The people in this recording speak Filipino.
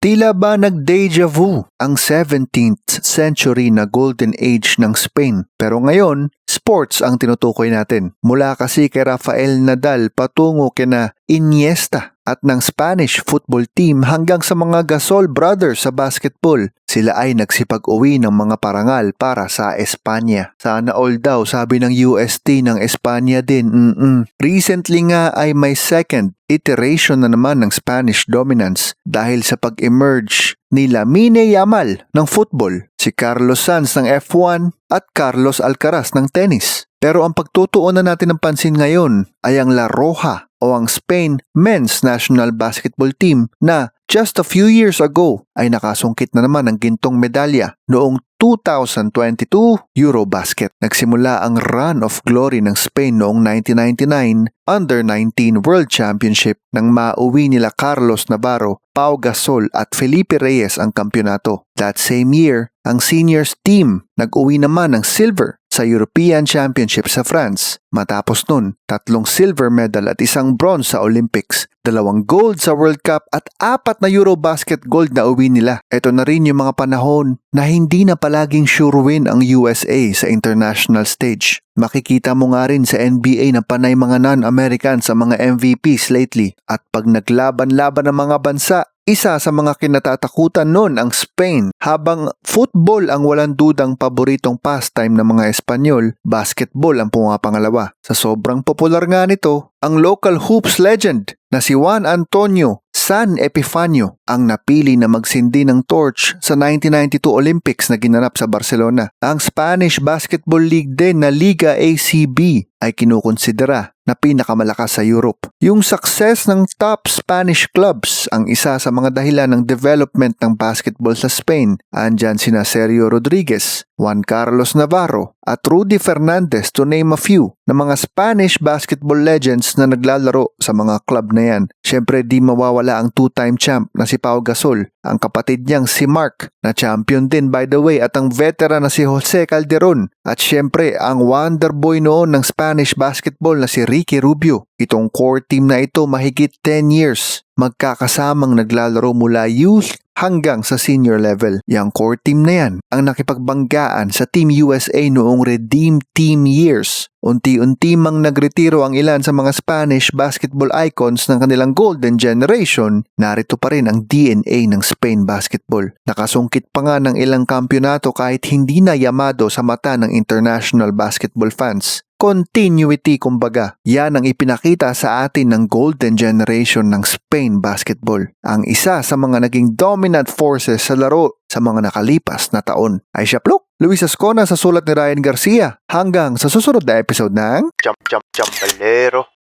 Tila ba nag-deja vu ang 17th century na golden age ng Spain? Pero ngayon, sports ang tinutukoy natin. Mula kasi kay Rafael Nadal patungo kina Iniesta at ng Spanish football team hanggang sa mga Gasol brothers sa basketball. Sila ay nagsipag-uwi ng mga parangal para sa Espanya. Sana all daw sabi ng UST ng Espanya din. Mm-mm. Recently nga ay may second iteration na naman ng Spanish dominance dahil sa pag-emerge ni Lamine Yamal ng football, si Carlos Sanz ng F1 at Carlos Alcaraz ng tennis. Pero ang pagtutuunan natin ng pansin ngayon ay ang La Roja o ang Spain men's national basketball team na just a few years ago ay nakasungkit na naman ng gintong medalya noong 2022 Eurobasket. Nagsimula ang run of glory ng Spain noong 1999 Under-19 World Championship nang mauwi nila Carlos Navarro, Pau Gasol at Felipe Reyes ang kampyonato. That same year, ang seniors team nag-uwi naman ng silver sa European Championship sa France. Matapos nun, tatlong silver medal at isang bronze sa Olympics, dalawang gold sa World Cup at apat na Eurobasket gold na uwi nila. Ito na rin yung mga panahon na hindi na palaging sure win ang USA sa international stage. Makikita mo nga rin sa NBA na panay mga non-American sa mga MVPs lately at pag naglaban-laban ng mga bansa, isa sa mga kinatatakutan noon ang Spain habang football ang walang dudang paboritong pastime ng mga Espanyol, basketball ang pumapangalawa. Sa sobrang popular nga nito, ang local hoops legend na si Juan Antonio San Epifanio ang napili na magsindi ng torch sa 1992 Olympics na ginanap sa Barcelona. Ang Spanish Basketball League din na Liga ACB ay kinukonsidera na pinakamalakas sa Europe. Yung success ng top Spanish clubs ang isa sa mga dahilan ng development ng basketball sa Spain. Andyan sina Sergio Rodriguez, Juan Carlos Navarro at Rudy Fernandez to name a few na mga Spanish basketball legends na naglalaro sa mga club na yan. Siyempre di mawawala ang two-time champ na si Pau Gasol, ang kapatid niyang si Mark na champion din by the way at ang veteran na si Jose Calderon at siyempre ang wonder boy noon ng Spanish basketball na si Ricky Rubio. Itong core team na ito mahigit 10 years magkakasamang naglalaro mula youth hanggang sa senior level. Yang core team na yan ang nakipagbanggaan sa Team USA noong Redeem Team years. Unti-unti mang nagretiro ang ilan sa mga Spanish basketball icons ng kanilang golden generation, narito pa rin ang DNA ng Spain basketball. Nakasungkit pa nga ng ilang kampyonato kahit hindi na yamado sa mata ng international basketball fans continuity kumbaga. Yan ang ipinakita sa atin ng golden generation ng Spain basketball. Ang isa sa mga naging dominant forces sa laro sa mga nakalipas na taon. Ay siya plok, Luis Ascona sa sulat ni Ryan Garcia. Hanggang sa susunod na episode ng Jump, jump, jump, balero.